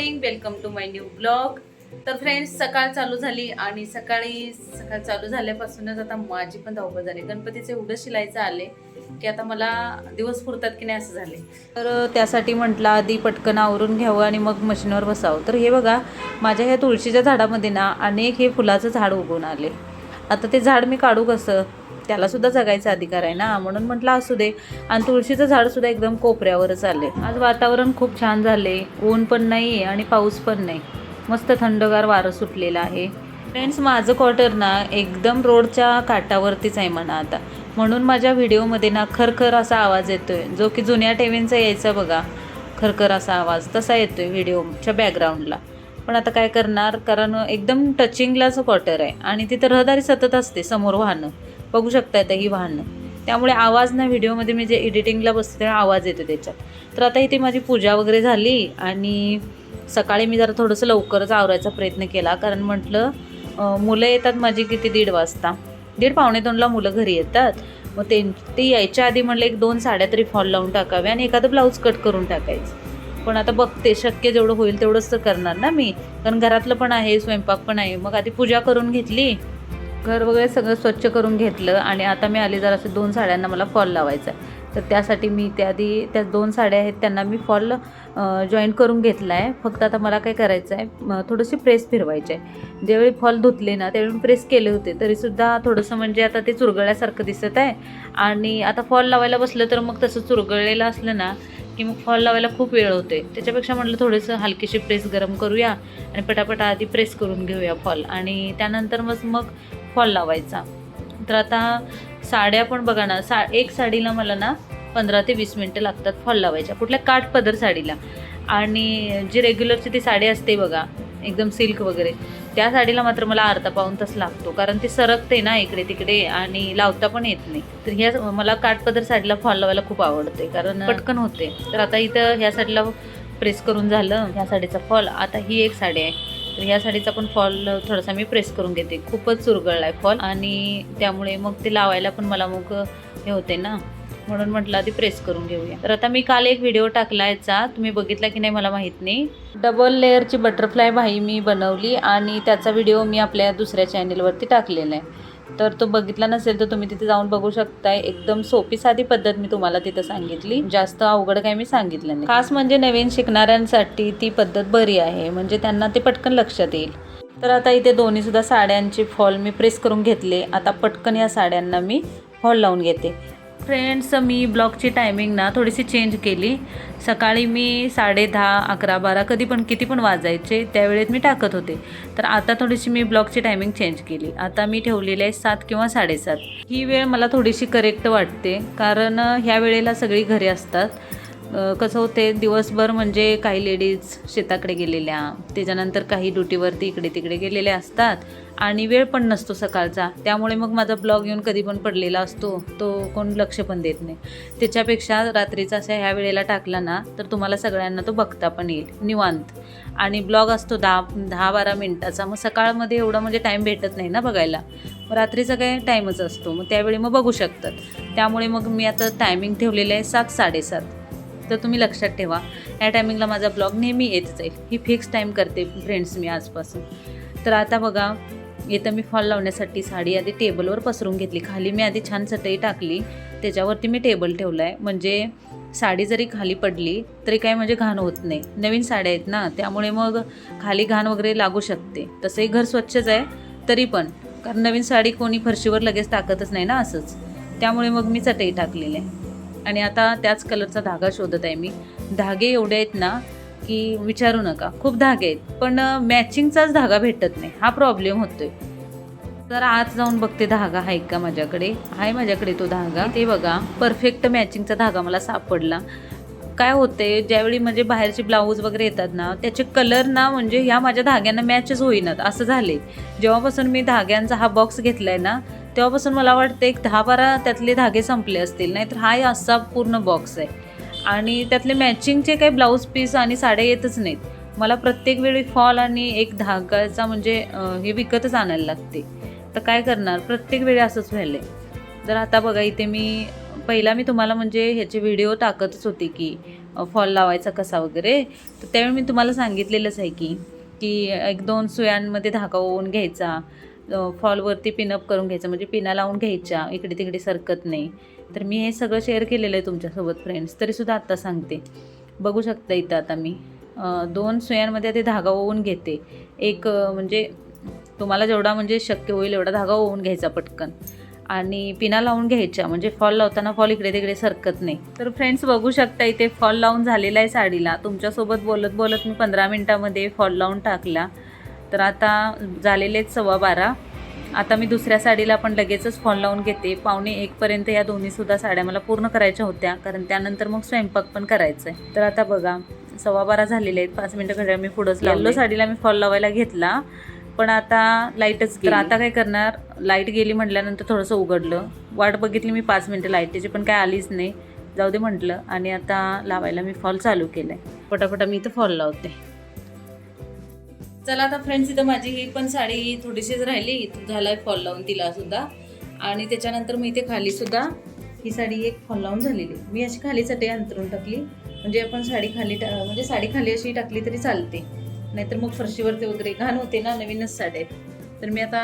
Morning welcome to my new blog तर friends सकाळ चालू झाली आणि सकाळी सकाळ चालू झाल्यापासूनच आता माझी पण धावपळ झाली. गणपतीचे एवढं शिलायचं आले की आता मला दिवस पुरतात की नाही असं झाले. तर त्यासाठी म्हटलं आधी पटकन आवरून घ्यावं आणि मग मशीनवर बसावं. तर हे बघा माझ्या ह्या तुळशीच्या झाडामध्ये ना अनेक हे फुलाचं झाड उगवून आले. आता ते झाड मी काढू कसं? त्याला सुद्धा जगायचा अधिकार आहे ना. म्हणून म्हटलं असू दे. आणि तुळशीचं झाड सुद्धा एकदम कोपऱ्यावरच आले आज वातावरण खूप छान झाले. ऊन पण नाही आहे आणि पाऊस पण नाही. मस्त थंडगार वारं सुटलेलं आहे. फ्रेंड्स माझं क्वार्टर ना एकदम रोडच्या काठावरतीच आहे म्हणा आता. म्हणून माझ्या व्हिडिओमध्ये ना खरखर असा आवाज येतोय. जो की जुन्या टेव्हींचा यायचा बघा. खरखर असा आवाज तसा येतोय व्हिडिओच्या बॅकग्राऊंडला पण आता काय करणार? कारण एकदम टचिंगलाच क्वार्टर आहे. आणि तिथं रहदारी सतत असते समोर वाहनं बघू शकता येतं ही वाहनं. त्यामुळे आवाज ना व्हिडिओमध्ये मी जे एडिटिंगला बसते तेव्हा आवाज येतो त्याच्यात. तर आता इथे माझी पूजा वगैरे झाली आणि सकाळी मी जरा थोडंसं लवकरच आवरायचा प्रयत्न केला. कारण म्हटलं मुलं येतात माझी किती? दीड वाजता. दीड पावणे दोनला मुलं घरी येतात. मग ते ते यायच्या आधी म्हटलं एक दोन साड्या तरी फॉल लावून टाकावे आणि एखादं ब्लाऊज कट करून टाकायचं. पण आता बघते शक्य जेवढं होईल तेवढंच तर करणार ना मी. कारण घरातलं पण आहे स्वयंपाक पण आहे. मग आधी पूजा करून घेतली. घर वगैरे सगळं स्वच्छ करून घेतलं आणि आता मी आले जरा असं दोन साड्यांना मला फॉल लावायचा आहे. तर त्यासाठी मी त्याआधी त्या दोन साड्या आहेत त्यांना मी फॉल जॉईन करून घेतला आहे. फक्त आता मला काय करायचं आहे म, थोडीशी प्रेस फिरवायची आहे. ज्यावेळी फॉल धुतले ना त्यावेळी प्रेस केले होते तरीसुद्धा थोडंसं म्हणजे आता ते चुरगळ्यासारखं दिसत आहे. आणि आता फॉल लावायला बसलं तर मग तसं चुरगळलेलं असलं ना की मग फॉल लावायला खूप वेळ होते त्याच्यापेक्षा म्हटलं थोडंसं हलकीशी प्रेस गरम करूया आणि पटापट आधी प्रेस करून घेऊया फॉल. आणि त्यानंतर मग मग फॉल लावायचा. तर आता साड्या पण बघा ना सा एक साडीला मला ना पंधरा ते वीस मिनटं लागतात फॉल लावायच्या कुठल्या काठ पदर साडीला. आणि जी रेग्युलरची ती साडी असते बघा एकदम सिल्क वगैरे त्या साडीला मात्र मला अर्धा पाऊन तास लागतो कारण ती सरकते ना इकडे तिकडे आणि लावता पण येत नाही. तर ह्या मला काठपदर साडीला फॉल लावायला खूप आवडते कारण पटकन होते. तर आता इथं ह्या साडीला प्रेस करून झालं ह्या साडीचा फॉल. आता ही एक साडी आहे. तर ह्या साडीचा पण फॉल थोडासा मी प्रेस करून घेते. खूपच चुरगळला आहे फॉल. आणि त्यामुळे मग ते लावायला पण मला मग हे होते ना. म्हणून म्हटलं आधी प्रेस करून घेऊया. तर आता मी काल एक व्हिडिओ टाकला याचा तुम्ही बघितला की नाही मला माहीत नाही. डबल लेअरची बटरफ्लाय भाई मी बनवली आणि त्याचा व्हिडिओ मी आपल्या दुसऱ्या चॅनेलवरती टाकलेला आहे. तर तो बघितला नसेल तर तुम्ही तिथे जाऊन बघू शकताय. एकदम सोपी साधी पद्धत मी तुम्हाला तिथं सांगितली. जास्त अवघड काही मी सांगितलं नाही. खास म्हणजे नवीन शिकणाऱ्यांसाठी ती पद्धत बरी आहे. म्हणजे त्यांना ते पटकन लक्षात येईल. तर आता इथे दोन्ही सुद्धा साड्यांचे फॉल मी प्रेस करून घेतले. आता पटकन या साड्यांना मी फॉल लावून घेते. फ्रेंड्स मी ब्लॉगची टायमिंग ना थोडीशी चेंज केली. सकाळी मी साडे दहा अकरा बारा कधी पण किती पण वाजायचे त्यावेळेत मी टाकत होते. तर आता थोडीशी मी ब्लॉगची टायमिंग चेंज केली. आता मी ठेवलेली आहे सात किंवा साडेसात. ही वेळ मला थोडीशी करेक्ट वाटते कारण ह्या वेळेला सगळी घरी असतात. कसं होते दिवसभर म्हणजे काही लेडीज शेताकडे गेलेल्या त्याच्यानंतर काही ड्युटीवरती इकडे तिकडे गेलेल्या असतात आणि वेळ पण नसतो सकाळचा. त्यामुळे मग माझा ब्लॉग येऊन कधी पण पडलेला असतो तो कोण लक्ष पण देत नाही. त्याच्यापेक्षा रात्रीचा असा ह्या वेळेला टाकला ना तर तुम्हाला सगळ्यांना तो बघता पण येईल निवांत. आणि ब्लॉग असतो दहा दहा बारा मिनटाचा मग सकाळमध्ये एवढा म्हणजे टाईम भेटत नाही ना बघायला. रात्रीचा काय टाईमच असतो मग त्यावेळी मग बघू शकतात. त्यामुळे मग मी आता टायमिंग ठेवलेलं आहे सात साडेसात. तर तुम्ही लक्षात ठेवा. या टायमिंगला माझा ब्लॉग नेहमी येत जाईल ही फिक्स टाईम करते फ्रेंड्स मी आजपासून. तर आता बघा इथं मी फॉल लावण्यासाठी साडी आधी टेबलवर पसरून घेतली. खाली मी आधी छान चटई टाकली. त्याच्यावरती मी टेबल ठेवला आहे म्हणजे साडी जरी खाली पडली तरी काय म्हणजे घाण होत नाही. नवीन साड्या आहेत ना त्यामुळे मग खाली घाण वगैरे लागू शकते. तसंही घर स्वच्छच आहे तरी पण. कारण नवीन साडी कोणी फरशीवर लगेच टाकतच नाही ना असंच. त्यामुळे मग मी चटई टाकलेली आहे. आणि आता त्याच कलरचा धागा शोधत आहे मी. धागे एवढे आहेत ना की विचारू नका. खूप धागे आहेत पण मॅचिंगचाच धागा भेटत नाही. हा प्रॉब्लेम होतोय. तर आत जाऊन बघते धागा आहे का माझ्याकडे? आहे माझ्याकडे तो धागा. ते बघा परफेक्ट मॅचिंगचा धागा मला सापडला. काय होते ज्यावेळी म्हणजे बाहेरचे ब्लाऊज वगैरे येतात ना त्याचे कलर ना म्हणजे ह्या माझ्या धाग्यांना मॅचच होईनात. असं झाले जेव्हापासून मी धाग्यांचा हा बॉक्स घेतला आहे ना तेव्हापासून मला वाटतं एक दहा बारा त्यातले धागे संपले असतील नाहीतर हा असा पूर्ण बॉक्स आहे. आणि त्यातले मॅचिंगचे काही ब्लाऊज पीस आणि साड्या येतच नाहीत. मला प्रत्येक वेळी फॉल आणि एक धागाचा म्हणजे हे विकतच आणायला लागते. तर काय करणार? प्रत्येक वेळी असंच व्हायलं आहे तर आता बघा इथे मी पहिला मी तुम्हाला म्हणजे ह्याचे व्हिडिओ टाकतच होते की फॉल लावायचा कसा वगैरे. तर त्यावेळी मी तुम्हाला सांगितलेलंच आहे की की एक दोन सुयांमध्ये धागा ओवून घ्यायचा. फॉलवरती पिनअप करून घ्यायचं म्हणजे पिना लावून घ्यायच्या इकडे तिकडे सरकत नाही. तर मी हे सगळं शेअर केलेलं आहे तुमच्यासोबत फ्रेंड्स तरीसुद्धा आत्ता सांगते. बघू शकता इथं आता मी. दोन सुयांमध्ये ते धागा ओवून घेते. एक म्हणजे तुम्हाला जेवढा म्हणजे शक्य होईल एवढा धागा ओवून घ्यायचा पटकन. आणि पिना लावून घ्यायच्या म्हणजे फॉल लावताना फॉल इकडे तिकडे सरकत नाही. तर फ्रेंड्स बघू शकता इथे फॉल लावून झालेला आहे साडीला. तुमच्यासोबत बोलत बोलत मी पंधरा मिनटामध्ये फॉल लावून टाकला. तर आता झालेले आहेत सव्वा बारा. आता मी दुसऱ्या साडीला पण लगेचच फॉल लावून घेते. पावणे एकपर्यंत या दोन्हीसुद्धा साड्या मला पूर्ण करायच्या होत्या. कारण त्यानंतर मग स्वयंपाक पण करायचा आहे तर आता बघा सव्वा बारा झालेले आहेत. पाच मिनटं घड्याळ मी पुढंच लावलो. साडीला मी फॉल लावायला घेतला. पण आता लाईटच तर आता काय करणार? लाइट गेली म्हटल्यानंतर थोडंसं उघडलं. वाट बघितली मी पाच मिनटं लाईटीची पण काय आलीच नाही. जाऊ दे म्हटलं. आणि आता लावायला मी फॉल चालू केलं आहे पटापटा मी इथं फॉल लावते. चला आता फ्रेंड्स इथं माझी ही पण साडी थोडीशीच राहिली. इथं झालाय फॉल लावून तिला सुद्धा. आणि त्याच्यानंतर मी इथे खाली सुद्धा ही साडी एक फॉल लावून झालेली. मी अशी खाली चटई अंतरून टाकली. म्हणजे आपण साडी खाली टा म्हणजे साडी खाली अशी टाकली तरी चालते. नाहीतर मग फरशीवरती वगैरे घाण होते ना नवीनच साड्या तर मी आता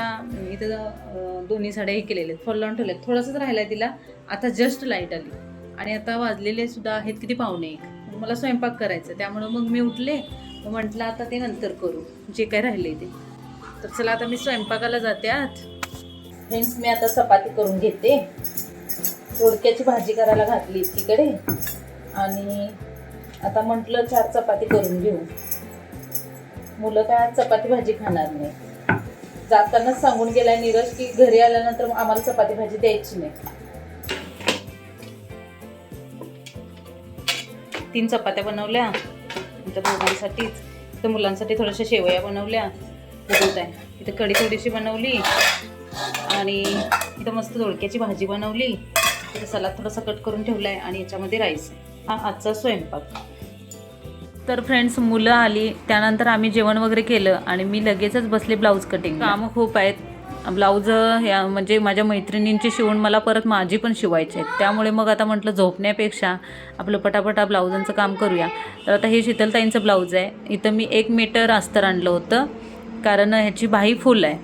इथं दोन्ही साड्या हे केलेल्या आहेत. फॉल लावून ठेवल्या थोडंसंच राहिलं आहे तिला. आता जस्ट लाइट आली. आणि आता वाजलेले सुद्धा आहेत किती पाहुणे एक. मला स्वयंपाक करायचा त्यामुळं मग मी उठले. म्हटलं आता ते नंतर करू जे काय राहिले ते. तर चला आता मी स्वयंपाकाला जाते आत. फ्रेंड्स मी आता चपाती करून घेते. दोडक्याची भाजी करायला घातली तिकडे आणि आता म्हटलं चार चपाती करून घेऊ. मुलं काय आज चपाती भाजी खाणार नाही. जातानाच सांगून गेलाय नीरज की घरी आल्यानंतर आम्हाला चपाती भाजी द्यायची नाही. तीन चपात्या बनवल्या. आमच्या दोघांसाठीच तर मुलांसाठी थोड्याशा शेवया बनवल्या. बहुत आहे. इथं कढी थोडीशी बनवली. आणि इथं मस्त दोडक्याची भाजी बनवली. इथं सलाद थोडासा कट करून ठेवला आहे आणि याच्यामध्ये राईस. हा आजचा स्वयंपाक. तर फ्रेंड्स मुलं आली. त्यानंतर आम्ही जेवण वगैरे केलं आणि मी लगेचच बसले ब्लाऊज कटिंग कामं खूप आहेत. ब्लाऊज ह्या म्हणजे माझ्या मैत्रिणींची शिवून मला परत माझी पण शिवायची आहेत त्यामुळे मग आता म्हटलं झोपण्यापेक्षा आपलं पटापटा ब्लाऊजांचं काम करूया. तर आता हे शीतलताईंचं ब्लाऊज आहे. इथं मी एक मीटर अस्तर आणलं होतं. कारण ह्याची भाई फुल आहे.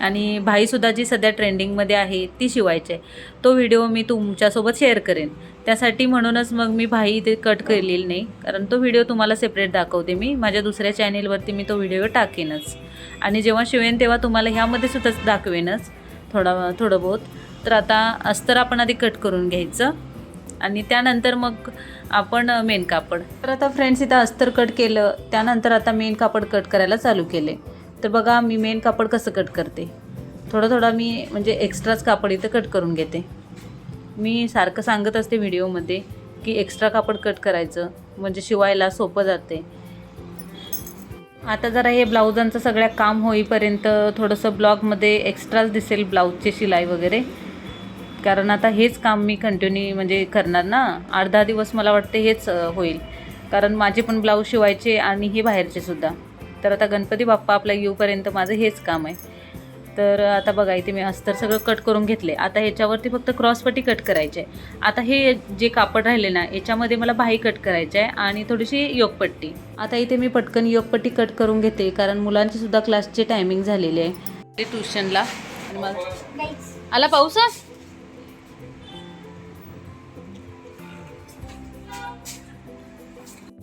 आणि भाईसुद्धा जी सध्या ट्रेंडिंगमध्ये आहे ती शिवायची आहे. तो व्हिडिओ मी तुमच्यासोबत शेअर करेन. त्यासाठी म्हणूनच मग मी भाई इथे कट केलेली नाही. कारण तो व्हिडिओ तुम्हाला सेपरेट दाखवते मी. माझ्या दुसऱ्या चॅनेलवरती मी तो व्हिडिओ टाकेनच. आणि जेव्हा शिवेन तेव्हा तुम्हाला ह्यामध्ये सुद्धा दाखवेनच. थोडा थोडं बहुत. तर आता अस्तर आपण आधी कट करून घ्यायचं. आणि त्यानंतर मग आपण मेन कापड. तर आता फ्रेंड्स इथं अस्तर कट केलं. त्यानंतर आता मेन कापड कट करायला चालू केले. तर बघा मी मेन कापड कसं कट करते. थोडं थोडं मी म्हणजे एक्स्ट्राच कापड इथं कट करून घेते. मी सारखं सांगत असते व्हिडिओमध्ये की एक्स्ट्रा कापड कट करायचं म्हणजे शिवायला सोपं जाते. आता जरा हे ब्लाऊजांचं सगळ्या काम होईपर्यंत थोडंसं ब्लॉगमध्ये एक्स्ट्राच दिसेल ब्लाऊजची शिलाई वगैरे. कारण आता हेच काम मी कंटिन्यू म्हणजे करणार ना. आठ दहा दिवस मला वाटते हेच होईल. कारण माझे पण ब्लाऊज शिवायचे आणि हे बाहेरचे सुद्धा. तर आता गणपती बाप्पा आपल्या येऊपर्यंत माझं हेच काम आहे. तर आता बघा इथे मी अस्तर सगळं कट करून घेतले आता ह्याच्यावरती फक्त क्रॉसपट्टी कट करायची आहे आता हे जे कापड राहिले ना याच्यामध्ये मला बाही कट करायची आहे आणि थोडीशी योगपट्टी आता इथे मी पटकन योगपट्टी कट करून घेते कारण मुलांची सुद्धा क्लासचे टायमिंग झालेले आहे. ते ट्युशनला आला पाऊस?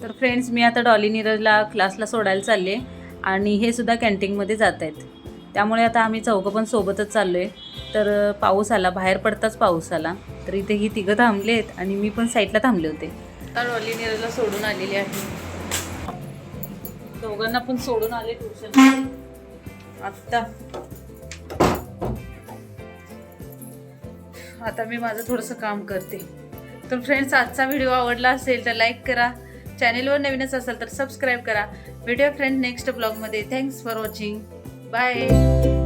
तर फ्रेंड्स मी आता डॉली नीरजला क्लासला सोडायला चालले आणि हे सुद्धा कॅन्टीनमध्ये जात आहेत त्यामुळे आता आम्ही चौघं पण सोबतच चाललो आहे तर पाऊस आला बाहेर पडताच पाऊस आला. तर इथे ही तिघं थांबले आहेत आणि मी पण साईडला थांबले होते. आता रॉली नीरजला सोडून आलेली आहे. दोघांना पण सोडून आले ट्युशन आत्ता. आता मी माझं थोडंसं काम करते. तर फ्रेंड्स आजचा व्हिडिओ आवडला असेल तर लाईक करा. चॅनेलवर नवीनच असेल तर सबस्क्राईब करा. व्हिडिओ फ्रेंड नेक्स्ट ब्लॉगमध्ये थँक्स फॉर वॉचिंग Bye.